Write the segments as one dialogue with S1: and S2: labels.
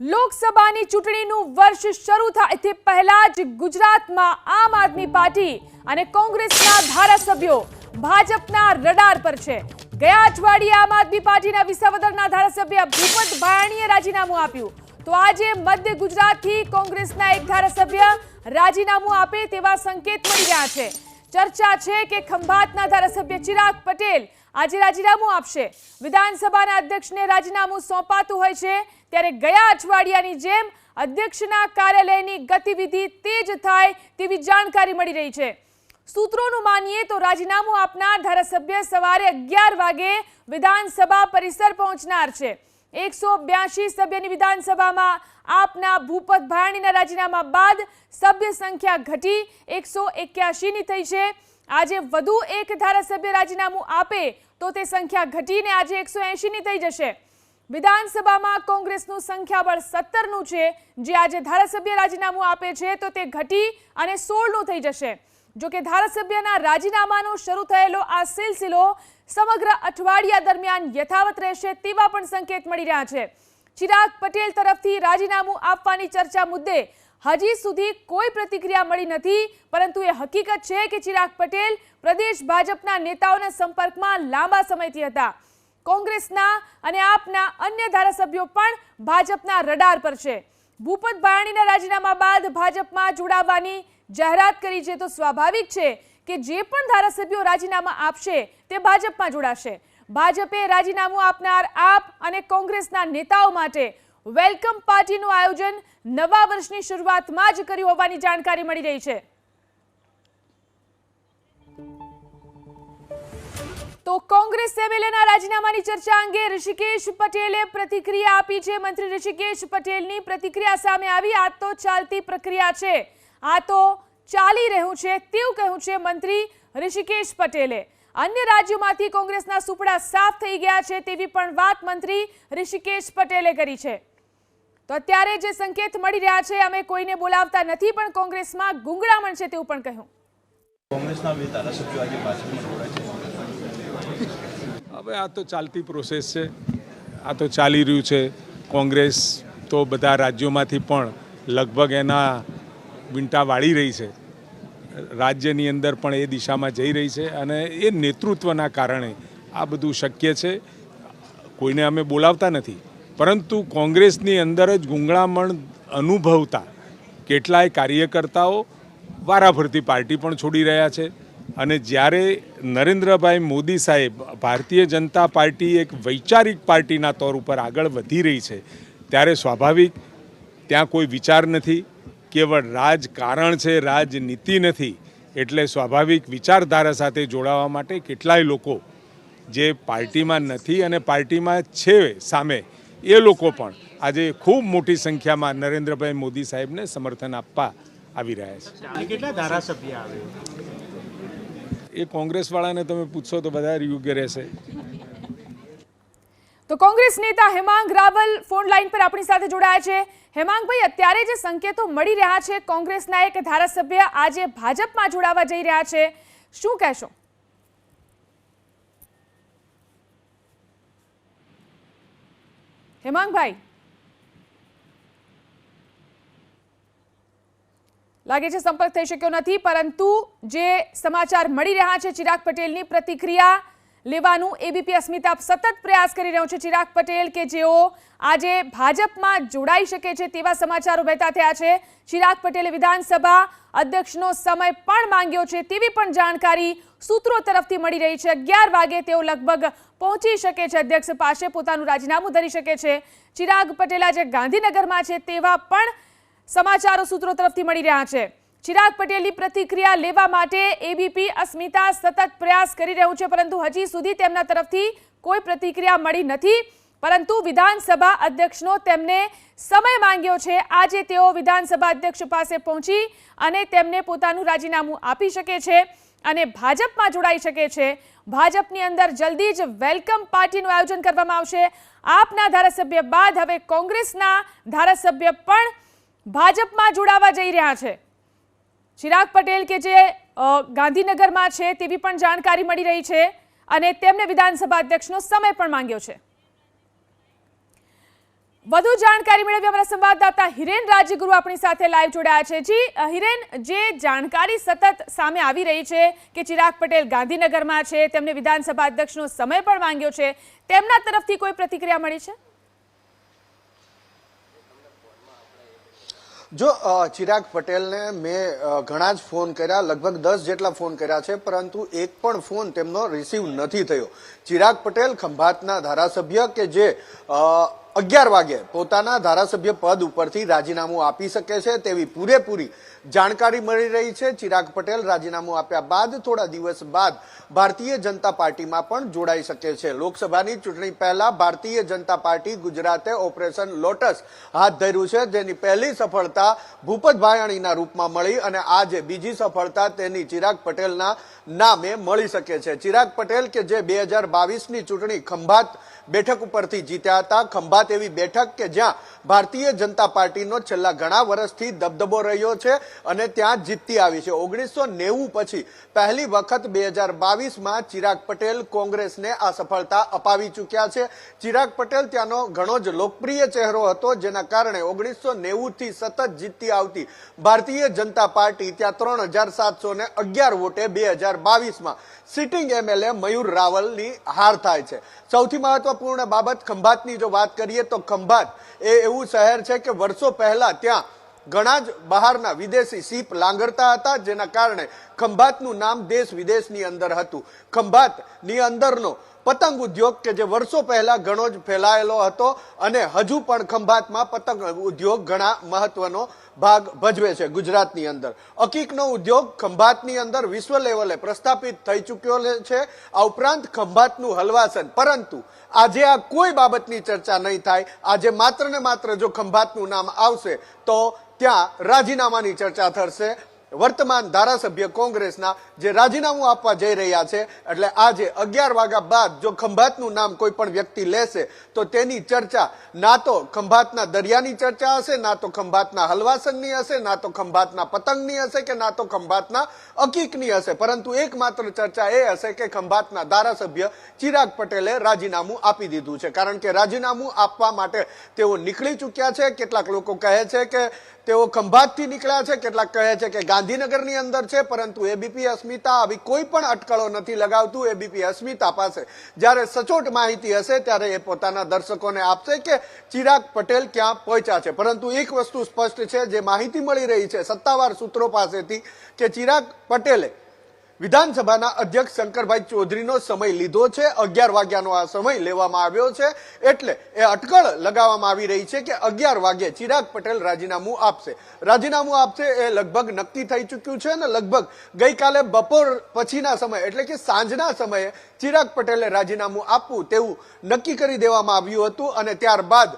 S1: લોકસભાની ચૂંટણીનું વર્ષ શરૂ થાય તે પહેલા જ ગુજરાતમાં આમ આદમી પાર્ટી અને કોંગ્રેસના ધારાસભ્યો ભાજપના રડાર પર છે. ગયા અઠવાડિયે આમ આદમી પાર્ટીના વિસાવદરના ધારાસભ્ય ભૂપત ભાયાણીએ રાજીનામું આપ્યું. તો આજે મધ્ય ગુજરાતથી કોંગ્રેસના એક ધારાસભ્ય રાજીનામું આપે તેવા સંકેત મળી રહ્યા છે. ચર્ચા છે કે ખંભાતના ધારાસભ્ય ચિરાગ પટેલ આજે રાજીનામું આપશે. વિધાનસભાના અધ્યક્ષને રાજીનામું સોંપાતું હોય છે. ત્યારે ગયા અઠવાડિયાની જેમ અધ્યક્ષના કાર્યાલયની ગતિવિધિ તેજ થાય તેવી જાણકારી મળી રહી છે. સૂત્રોનું માનીએ તો રાજીનામું આપનાર ધારાસભ્ય સવારે અગિયાર વાગે વિધાનસભા પરિસર પહોંચનાર છે. એકસો બ્યાસી સભ્યની વિધાનસભામાં આપના ભૂપત ભાયાણીના રાજીનામા બાદ સભ્ય સંખ્યા ઘટી એકસો એક્યાસીની થઈ છે. આજે વધુ એક ધારાસભ્ય રાજીનામું આપે તો તે સંખ્યા ઘટીને આજે એકસો એંશીની થઈ જશે. વિધાનસભામાં કોંગ્રેસનું સંખ્યાબળ સત્તરનું છે. જે આજે ધારાસભ્ય રાજીનામું આપે છે તો તે ઘટી અને સોળનું થઈ જશે. જો કે ધારાસભ્યના રાજીનામાનો શરૂ થયેલો આ સિલસિલો સમગ્ર અઠવાડિયા દરમિયાન યથાવત રહેશે તેવા પણ સંકેત મળી રહ્યા છે. ચિરાગ પટેલ તરફથી રાજીનામું આપવાની ચર્ચા મુદ્દે હજી સુધી કોઈ પ્રતિક્રિયા મળી નથી, પરંતુ એ હકીકત છે કે ચિરાગ પટેલ પ્રદેશ ભાજપના નેતાઓના સંપર્કમાં લાંબા સમયથી હતા. કોંગ્રેસના અને આપના અન્ય ધારાસભ્યો પણ ભાજપના રડાર પર છે. ભૂપત ભાયાણીના રાજીનામા બાદ ભાજપમાં જોડાવાની જાહેરાત કરી છે તો સ્વાભાવિક છે કે જે પણ ધારાસભ્યો રાજીનામા આપશે તે ભાજપમાં જોડાશે. ભાજપે રાજીનામું આપનાર આપ અને કોંગ્રેસના નેતાઓ માટે વેલકમ પાર્ટીનું આયોજન નવા વર્ષની શરૂઆતમાં જ કર્યું હોવાની જાણકારી મળી રહી છે. તો કોંગ્રેસ એમએલએના રાજીનામાની ચર્ચા અંગે ઋષિકેશ પટેલે પ્રતિક્રિયા આપી છે. મંત્રી ઋષિકેશ પટેલની પ્રતિક્રિયા સામે આવી. આ તો ચાલતી પ્રક્રિયા છે. આ તો ચાલી રહ્યું છે. તેવું કહ્યું છે મંત્રી ઋષિકેશ પટેલે. અન્ય રાજ્યોમાંથી કોંગ્રેસના સુપડા સાફ થઈ ગયા છે તેવી પણ વાત મંત્રી ઋષિકેશ પટેલે કરી છે. તો અત્યારે જે સંકેત મળી રહ્યા છે અમે કોઈને બોલાવતા નથી પણ કોંગ્રેસમાં ગુંગળામણ છે તેવું પણ કહ્યું.
S2: કોંગ્રેસના બે ધારાસભ્યો આજે ભાજપમાં
S3: હવે આ તો ચાલતી પ્રોસેસ છે. આ તો ચાલી રહ્યું છે. કોંગ્રેસ તો બધા રાજ્યોમાંથી પણ લગભગ એના વીંટા વાળી રહી છે. રાજ્યની અંદર પણ એ દિશામાં જઈ રહી છે અને એ નેતૃત્વના કારણે આ બધું શક્ય છે. કોઈને અમે બોલાવતા નથી. પરંતુ કોંગ્રેસની અંદર જ ગુંગળામણ અનુભવતા કેટલાય કાર્યકર્તાઓ વારાફરતી પાર્ટી પણ છોડી રહ્યા છે. અને જ્યારે નરેન્દ્રભાઈ મોદી સાહેબ ભારતીય જનતા પાર્ટી એક વૈચારિક પાર્ટીના તौर ઉપર આગળ વધી રહી છે, ત્યારે સ્વાભાવિક ત્યાં કોઈ વિચાર નથી, કેવળ રાજકારણ છે, રાજનીતિ નથી, એટલે સ્વાભાવિક વિચારધારા સાથે જોડાવા માટે કેટલાય લોકો જે પાર્ટીમાં નથી અને પાર્ટીમાં છે સામે એ લોકો પણ આજે ખૂબ મોટી સંખ્યામાં નરેન્દ્રભાઈ મોદી સાહેબને સમર્થન આપવા આવી રહ્યા છે.
S4: કેટલા ધારાસભ્ય આવે?
S3: એ કોંગ્રેસવાળાને તમે પૂછશો તો બધા યોગ્ય રહેશે.
S1: તો કોંગ્રેસ નેતા હેમાંગ રાવલ ફોન લાઈન પર આપણી સાથે જોડાયા છે. હેમાંગભાઈ અત્યારે જે સંકેતો મળી રહ્યા છે કોંગ્રેસના એક ધારાસભ્ય આજે ભાજપમાં જોડાવા જઈ રહ્યા છે. શું કહેશો? હેમાંગભાઈ. લાગે છે સંપર્ક થઈ શક્યો નથી, પરંતુ જે સમાચાર મળી રહ્યા છે ચિરાગ પટેલની પ્રતિક્રિયા લેવાનું એબીપી અસ્મિતા સતત પ્રયાસ કરી રહ્યો છે. ચિરાગ પટેલ કે જેઓ આજે ભાજપમાં જોડાઈ શકે છે તેવા સમાચારો વહેતા થયા છે. ચિરાગ પટેલે વિધાનસભા અધ્યક્ષનો સમય પણ માંગ્યો છે તેવી પણ જાણકારી સૂત્રો તરફથી મળી રહી છે. અગિયાર વાગે તેઓ લગભગ પહોંચી શકે છે. અધ્યક્ષ પાસે પોતાનું રાજીનામું ધરી શકે છે. ચિરાગ પટેલ આજે ગાંધીનગરમાં છે તેવા પણ સમાચારો સૂત્રો તરફથી મળી રહ્યા છે. ચિરાગ પટેલની પ્રતિક્રિયા લેવા માટે એબીપી અસ્મિતા સતત પ્રયાસ કરી રહ્યું છે, પરંતુ હજી સુધી તેમના તરફથી કોઈ પ્રતિક્રિયા મળી નથી. પરંતુ વિધાનસભા અધ્યક્ષનો તેમને સમય માંગ્યો છે. આજે તેઓ વિધાનસભા અધ્યક્ષ પાસે પહોંચી અને તેમને પોતાનું રાજીનામું આપી શકે છે અને ભાજપમાં જોડાઈ શકે છે. ભાજપની અંદર જલ્દી જ વેલકમ પાર્ટીનું આયોજન કરવામાં આવશે. આપના ધારાસભ્ય બાદ હવે કોંગ્રેસના ધારાસભ્ય પણ ભાજપમાં જોડાવા જઈ રહ્યા છે. ચિરાગ પટેલ કે જે ગાંધીનગરમાં છે તેવી પણ જાણકારી મળી રહી છે અને તેમને વિધાનસભા અધ્યક્ષનો સમય પણ માંગ્યો છે. વધુ જાણકારી મેળવી અમારા સંવાદદાતા હિરેન રાજગુરુ આપણી સાથે લાઈવ જોડાયા છે. જી હિરેન, જે જાણકારી સતત સામે આવી રહી છે કે ચિરાગ પટેલ ગાંધીનગરમાં છે, તેમને વિધાનસભા અધ્યક્ષનો સમય પણ માંગ્યો છે, તેમના તરફથી કોઈ પ્રતિક્રિયા મળી છે?
S4: જો ચિરાગ પટેલને મેં ઘણા જ ફોન કર્યા, લગભગ દસ જેટલા ફોન કર્યા છે, પરંતુ એક પણ ફોન તેમનો રિસીવ નથી થયો. ચિરાગ પટેલ ખંભાતના ધારાસભ્ય કે જે અગિયાર વાગે પોતાના ધારાસભ્ય પદ ઉપરથી રાજીનામું આપી શકે છે તેવી પૂરેપૂરી જાણકારી મળી રહી છે. ચિરાગ પટેલ રાજીનામું આપ્યા બાદ થોડા દિવસ બાદ ભારતીય જનતા પાર્ટીમાં પણ જોડાઈ શકે છે. લોકસભાની ચૂંટણી પહેલા ભારતીય જનતા પાર્ટી ગુજરાતે ઓપરેશન લોટસ હાથ ધર્યું છે. જેની પહેલી સફળતા ભૂપત ભાયાણીના રૂપમાં મળી અને આજે બીજી સફળતા તેની ચિરાગ પટેલના નામે મળી શકે છે. ચિરાગ પટેલ કે જે બે હજાર બાવીસની ચૂંટણી ખંભાત બેઠક ઉપરથી જીત્યા હતા. ખંભાત એવી બેઠક કે જ્યાં ભારતીય જનતા પાર્ટીનો છેલ્લા ઘણા વર્ષથી દબદબો રહ્યો છે અને ત્યાં જીતતી આવી છે. ઓગણીસો નેવું પછી પહેલી વખત બે હજાર બાવીસમાં ચિરાગ પટેલ કોંગ્રેસને આ સફળતા અપાવી ચૂક્યા છે. ચિરાગ પટેલ ત્યાંનો ઘણો જ લોકપ્રિય ચહેરો હતો, જેના કારણે ઓગણીસો નેવુંથી સતત જીતતી આવતી ભારતીય જનતા પાર્ટી ત્યાં ત્રણ હજાર સાતસો અગિયાર વોટે બે હજાર બાવીસમાં સિટિંગ એમએલએ મયુર રાવલની હાર થાય છે. સૌથી મહત્વપૂર્ણ બાબત ખંભાતની જો વાત કરીએ તો ખંભાત એ એવું શહેર છે કે વર્ષો પહેલા ત્યાં ઘણા જ બહારના વિદેશી સીપ લાંગરતા હતા, જેના કારણે ખંભાતનું નામ દેશ વિદેશની અંદર હતું. ખંભાતની અંદરનો પતંગ ઉદ્યોગ કે જે વર્ષો પહેલા ઘણો જ ફેલાયેલો હતો અને હજુ પણ ખંભાતમાં પતંગ ઉદ્યોગ ઘણા મહત્વનો ભાગ ભજવે છે ગુજરાતની અંદર. અકીકનો ઉદ્યોગ ખંભાતની અંદર વિશ્વ લેવલે પ્રસ્થાપિત થઈ ચૂક્યો છે. આ ઉપરાંત ખંભાતનું હલવાસન. પરંતુ આજે આ કોઈ બાબતની ચર્ચા નહીં થાય. આજે માત્ર ને માત્ર જો ખંભાતનું નામ આવશે તો ત્યાં રાજીનામાની ચર્ચા થશે. વર્તમાન ધારાસભ્ય કોંગ્રેસના જે રાજીનામું આપવા જઈ રહ્યા છે, એટલે આજે અગિયાર વાગ્યા બાદ જો ખંભાતનું નામ કોઈ પણ વ્યક્તિ લેશે, તો તેની ચર્ચા ના તો ખંભાતના દરિયાની ચર્ચા હશે, ના તો ખંભાતના હલવાસનની હશે, ના તો ખંભાતના પતંગની હશે કે ના તો ખંભાતના અકીકની હશે. પરંતુ એકમાત્ર ચર્ચા એ હશે કે ખંભાતના ધારાસભ્ય ચિરાગ પટેલે રાજીનામું આપી દીધું છે. કારણ કે રાજીનામું આપવા માટે તેઓ નીકળી ચૂક્યા છે. કેટલાક લોકો કહે છે કે તેઓ ખંભાતથી નીકળ્યા છે. કેટલાક કહે છે કે ગાંધીનગરની અંદર છે, પરંતુ એબીપી અસ્મિતા આવી કોઈ પણ અટકળો નથી લગાવતું એબીપી અસ્મિતા પાસે. જ્યારે સચોટ માહિતી હશે, ત્યારે એ પોતાના દર્શકોને આપશે કે ચિરાગ પટેલ ક્યાં પહોંચ્યા છે. પરંતુ એક વસ્તુ સ્પષ્ટ છે, જે માહિતી મળી રહી છે સત્તાવાર સૂત્રો પાસેથી, કે ચિરાગ પટેલે વિધાનસભાના અધ્યક્ષ શંકરભાઈ ચૌધરીનો સમય લીધો છે. અગિયાર વાગ્યાનો આ સમય લેવામાં આવ્યો છે. એટલે એ અટકળ લગાવવામાં આવી રહી છે કે અગિયાર વાગે ચિરાગ પટેલ રાજીનામું આપશે. રાજીનામું આપશે એ લગભગ નક્કી થઈ ચૂક્યું છે ને લગભગ ગઈકાલે બપોર પછીના સમય, એટલે કે સાંજના સમયે ચિરાગ પટેલે રાજીનામું આપવું તેવું નક્કી કરી દેવામાં આવ્યું હતું અને ત્યારબાદ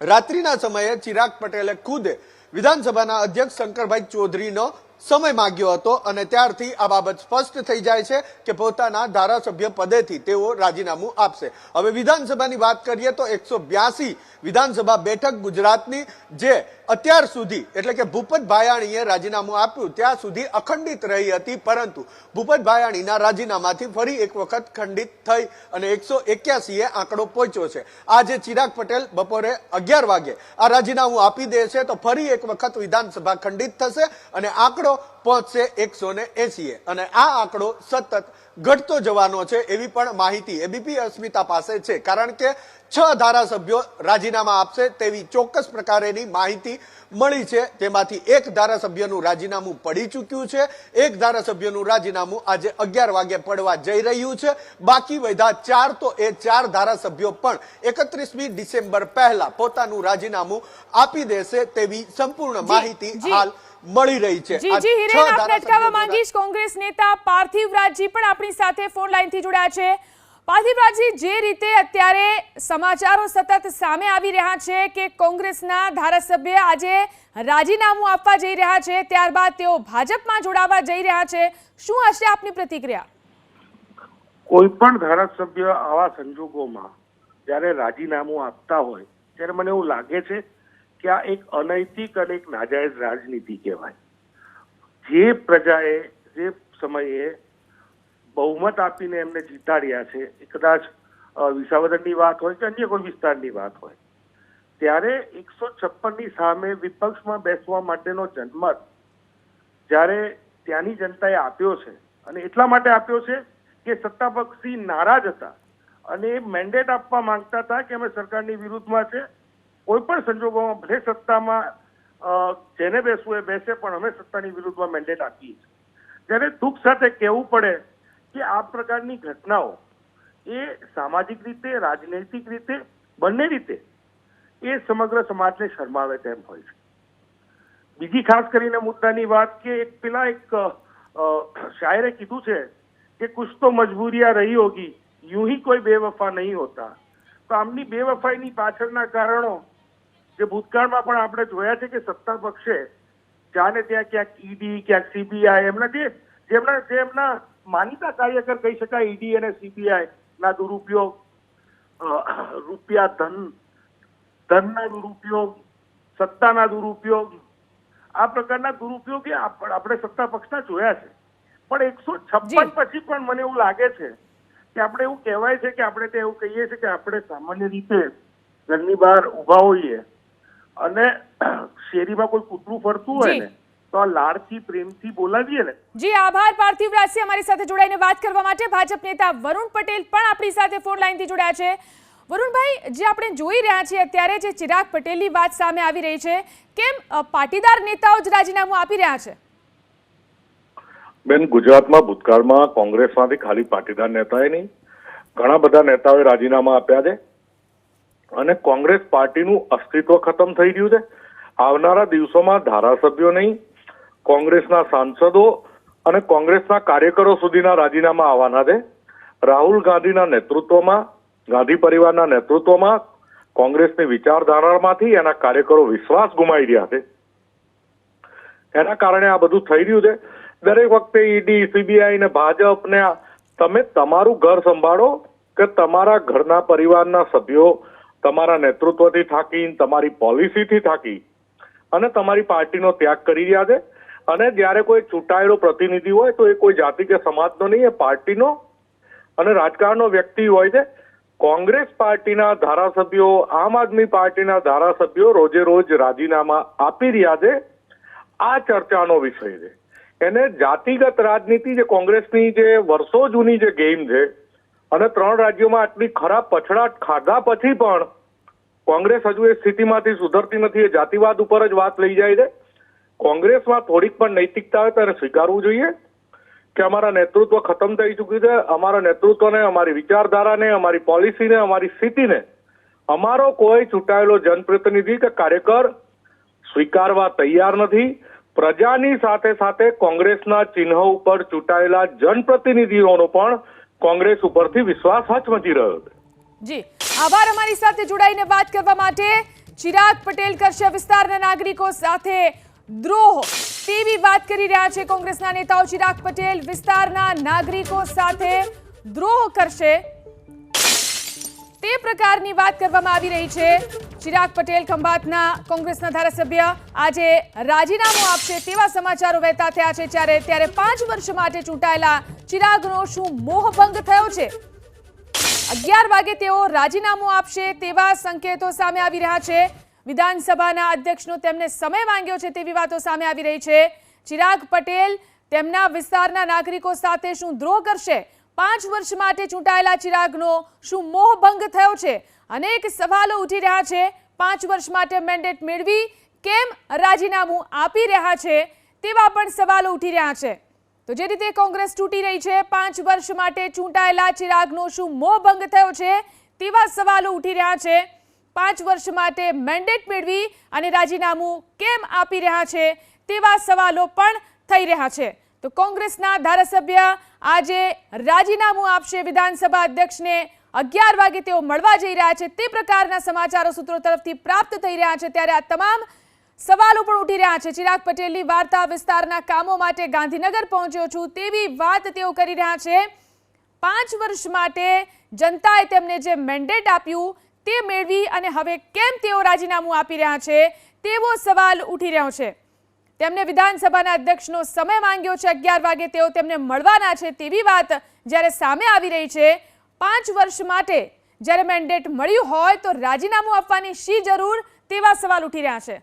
S4: રાત્રિના સમયે ચિરાગ પટેલે ખુદે વિધાનસભાના અધ્યક્ષ શંકરભાઈ ચૌધરીનો સમય માંગ્યો હતો અને ત્યારથી આ બાબત સ્પષ્ટ થઈ જાય છે કે પોતાના ધારાસભ્ય પદેથી તેઓ રાજીનામું આપશે. હવે વિધાનસભાની વાત કરીએ તો એકસો બ્યાસી વિધાનસભા બેઠક ગુજરાતની, જે અત્યાર સુધી, એટલે કે ભૂપત ભાયાણીએ રાજીનામું આપ્યું, ત્યાં સુધી અખંડિત રહી હતી, પરંતુ ભૂપત ભાયાણીના રાજીનામાથી ફરી એક વખત ખંડિત થઈ અને એકસો એક્યાસીએ આંકડો પહોંચ્યો છે. આજે ચિરાગ પટેલ બપોરે અગિયાર વાગે આ રાજીનામું આપી દે છે તો ફરી એક વખત વિધાનસભા ખંડિત થશે અને આંકડો પહોંચશે એકસો ને એસીએ અને આ આંકડો સતત ઘટતો જવાનો છે એવી પણ માહિતી એબીપી અસ્મિતા પાસે છે. કારણ કે છ ધારાસભ્યો રાજીનામા આપશે તેવી ચોક્કસ પ્રકારેની માહિતી મળી છે. તેમાંથી એક ધારાસભ્યનું રાજીનામું પડી ચૂક્યું છે. એક ધારાસભ્યનું રાજીનામું આજે અગિયાર વાગે પડવા જઈ રહ્યું છે. બાકી વધા ચાર તો એ ચાર ધારાસભ્યો પણ એકત્રીસમી ડિસેમ્બર પહેલા પોતાનું રાજીનામું આપી દેશે તેવી સંપૂર્ણ માહિતી હાલ મળી રહી છે.
S1: જી
S4: આ
S1: જી
S4: છ
S1: હિરેન આપને અટકાવવા માંગીશ. કોંગ્રેસ નેતા પાર્થિવ રાજજી પણ આપણી સાથે ફોન લાઈનથી જોડાયા છે. પાર્થિવ રાજજી જે રીતે અત્યારે સમાચારો સતત સામે આવી રહ્યા છે કે કોંગ્રેસના ધારાસભ્ય આજે રાજીનામું આપવા જઈ રહ્યા છે ત્યારબાદ તેઓ ભાજપમાં જોડાવા જઈ રહ્યા છે. શું હશે આપની પ્રતિક્રિયા?
S5: કોઈ પણ ધારાસભ્ય આવા સંજોગોમાં જ્યારે રાજીનામું આપતા હોય ત્યારે મને એવું લાગે છે કે આ એક અનૈતિક અને એક નાજાયજ રાજનીતિ કહેવાય. જે પ્રજાએ જે સમયે બહુમત આપીને એમને જીતાડ્યા છે, એ કદાચ વિસાવદરની વાત હોય કે અન્ય કોઈ વિસ્તારની વાત હોય, ત્યારે એકસો છપ્પનની સામે વિપક્ષમાં બેસવા માટેનો જન્મત જ્યારે ત્યાંની જનતાએ આપ્યો છે અને એટલા માટે આપ્યો છે કે સત્તાપક્ષી નારાજ હતા અને એ મેન્ડેટ આપવા માંગતા હતા કે અમે સરકારની વિરુદ્ધમાં છે કોઈ પણ સંજોગોમાં ભલે સત્તામાં જેને બેસવું એ બેસે, પણ અમે સત્તાની વિરુદ્ધમાં મેન્ડેટ આપીએ છીએ. ત્યારે દુઃખ સાથે કહેવું પડે કે આ પ્રકારની ઘટનાઓ એ સામાજિક રીતે, રાજનૈતિક રીતે, બંને રીતે એ સમગ્ર સમાજને શરમાવે તેમ હોય છે. બીજી ખાસ કરીને મુદ્દાની વાત કે એક પેલા એક શાયરે કીધું છે કે કુછ તો મજબૂરિયા રહી હોગી यूं ही કોઈ બેવફા નહીં હોતા. તો આમની બેવફાઈની પાછળના કારણો જે ભૂતકાળમાં પણ આપણે જોયા છે કે સત્તા પક્ષે ને ત્યાં ક્યાંક ઈડી ક્યાંક સીબીઆઈ એમના જે જેમના જે એમના માનીતા કાર્યકર કહી શકાય ઈડી અને સીબીઆઈ ના દુરુપયોગ રૂપિયા ધન ધનના દુરુપયોગ સત્તાના દુરુપયોગ આ પ્રકારના દુરુપયોગ આપણે સત્તા પક્ષના જોયા છે પણ એકસો. છપ્પન પછી પણ મને એવું લાગે છે કે આપણે એવું કહેવાય છે કે આપણે ત્યાં એવું કહીએ છીએ કે આપણે સામાન્ય રીતે ઘરની બહાર ઊભા હોઈએ અને શેરીમાં કોઈ કૂતરું ફરતું હોય ને તો આ લાડથી પ્રેમથી બોલાવીએ ને.
S1: જી આભાર પાર્થિવ રાજસિંહ અમારી સાથે જોડાઈને વાત કરવા માટે. ભાજપ નેતા વરુણ પટેલ પણ આપણી સાથે ફોન લાઈનથી જોડાયા છે. વરુણભાઈ જે આપણે જોઈ રહ્યા છીએ અત્યારે જે ચિરાગ પટેલની વાત સામે આવી રહી છે કેમ પાટીદાર નેતાઓ જ રાજીનામું આપી રહ્યા છે?
S6: બેન ગુજરાતમાં ભૂતકાળમાં કોંગ્રેસમાંથી ખાલી પાટીદાર નેતાએ નહીં ઘણા બધા નેતાઓએ રાજીનામા આપ્યા છે. અને કોંગ્રેસ પાર્ટીનું અસ્તિત્વ ખતમ થઈ ગયું છે. આવનારા દિવસોમાં ધારાસભ્યો નહીં, કોંગ્રેસના સાંસદો અને કોંગ્રેસના કાર્યકરો સુધીના રાજીનામા આવવાના છે. રાહુલ ગાંધીના નેતૃત્વમાં, ગાંધી પરિવારના નેતૃત્વમાં કોંગ્રેસની વિચારધારામાંથી એના કાર્યકરો વિશ્વાસ ગુમાવી રહ્યા છે. એના કારણે આ બધું થઈ રહ્યું છે. દરેક વખતે ઈડી, સીબીઆઈ ને ભાજપ ને તમે તમારું ઘર સંભાળો કે તમારા ઘરના પરિવારના સભ્યો તમારા નેતૃત્વથી થાકી, તમારી પોલિસીથી થાકી અને તમારી પાર્ટીનો ત્યાગ કરી રહ્યા છે. અને જ્યારે કોઈ ચૂંટાયેલો પ્રતિનિધિ હોય તો એ કોઈ જાતિ કે સમાજનો નહીં, એ પાર્ટીનો અને રાજકારણનો વ્યક્તિ હોય છે. કોંગ્રેસ પાર્ટીના ધારાસભ્યો, આમ આદમી પાર્ટીના ધારાસભ્યો રોજે રોજ રાજીનામા આપી રહ્યા છે. આ ચર્ચાનો વિષય છે. એને જાતિગત રાજનીતિ જે કોંગ્રેસની જે વર્ષો જૂની જે ગેમ છે અને ત્રણ રાજ્યોમાં આટલી ખરાબ પછડાટ ખાધા પછી પણ કોંગ્રેસ હજુ એ સ્થિતિમાંથી સુધરતી નથી, એ જાતિવાદ ઉપર જ વાત લઈ જાય છે. કોંગ્રેસમાં થોડીક પણ નૈતિકતા હોય તો એને સ્વીકારવું જોઈએ કે અમારા નેતૃત્વ ખતમ થઈ ચૂક્યું છે. અમારા નેતૃત્વને, અમારી વિચારધારાને, અમારી પોલિસીને, અમારી સ્થિતિને અમારો કોઈ ચૂંટાયેલો જનપ્રતિનિધિ કે કાર્યકર સ્વીકારવા તૈયાર નથી. પ્રજાની સાથે સાથે કોંગ્રેસના ચિહ્ન ઉપર ચૂંટાયેલા જનપ્રતિનિધિઓનો પણ કોંગ્રેસ ઉપરથી વિશ્વાસ હચમચી રહ્યો છે.
S1: જી, આભાર અમારી સાથે જોડાઈને વાત કરવા માટે. ચિરાગ પટેલ કરશે વિસ્તારના નાગરિકો સાથે દ્રોહ. તેવી વાત કરી રહ્યા છે કોંગ્રેસના નેતાઓ. ચિરાગ પટેલ વિસ્તારના નાગરિકો સાથે દ્રોહ કરશે. તે પ્રકારની વાત કરવામાં આવી રહી છે. ચિરાગ પટેલ ખંભાતના કોંગ્રેસના ધારાસભ્ય. આજે રાજીનામું આપશે તેવા સમાચારો વહેતા થયા છે ત્યારે ત્યારે પાંચ વર્ષ માટે ચૂંટાયેલા ચિરાગનો શું મોહભંગ થયો છે? અગિયાર વાગે તેઓ રાજીનામું આપશે તેવા સંકેતો સામે આવી રહ્યા છે. વિધાનસભાના અધ્યક્ષનો તેમને સમય માંગ્યો છે તેવી વાતો સામે આવી રહી છે. ચિરાગ પટેલ તેમના વિસ્તારના નાગરિકો સાથે શું દ્રોહ કરશે? પાંચ વર્ષ માટે ચૂંટાયેલા ચિરાગનો શું મોહભંગ થયો છે? અનેક સવાલો ઉઠી રહ્યા છે. પાંચ વર્ષ માટે મેન્ડેટ મેળવી કેમ રાજીનામું આપી રહ્યા છે તેવા પણ સવાલો ઉઠી રહ્યા છે. તો જે રીતે કોંગ્રેસ તૂટી રહી છે, પાંચ વર્ષ માટે ચૂંટાયેલા ચિરાગનો શું મોહભંગ થયો છે તેવા સવાલો ઉઠી રહ્યા છે. પાંચ વર્ષ માટે મેન્ડેટ મેળવી અને રાજીનામું કેમ આપી રહ્યા છે તેવા સવાલો પણ થઈ રહ્યા છે. તો કોંગ્રેસના ધારાસભ્ય આજે રાજીનામું આપશે વિધાનસભા અધ્યક્ષને. અગિયાર વાગે તેઓ મળવા જઈ રહ્યા છે. તે પ્રકારના સમાચારો સૂત્રો તરફથી પ્રાપ્ત થઈ રહ્યા છે. ત્યારે આ તમામ સવાલો પણ ઉઠી રહ્યા છે. ચિરાગ પટેલની વાર્તા વિસ્તારના કામો માટે ગાંધીનગર પહોંચ્યો છું તેવી વાત તેઓ કરી રહ્યા છે. પાંચ વર્ષ માટે જનતાએ તેમને જે મેન્ડેટ આપ્યું તે મેળવી અને હવે કેમ તેઓ રાજીનામું આપી રહ્યા છે તેવો સવાલ ઉઠી રહ્યો છે. તેમને વિધાનસભાના અધ્યક્ષનો સમય માંગ્યો છે, અગિયાર વાગે તેઓ તેમને મળવાના છે. તેવી વાત જ્યારે સામે આવી રહી છે, પાંચ વર્ષ માટે જ્યારે મેન્ડેટ મળ્યું હોય તો રાજીનામું આપવાની શી જરૂર તેવા સવાલ ઉઠી રહ્યા છે.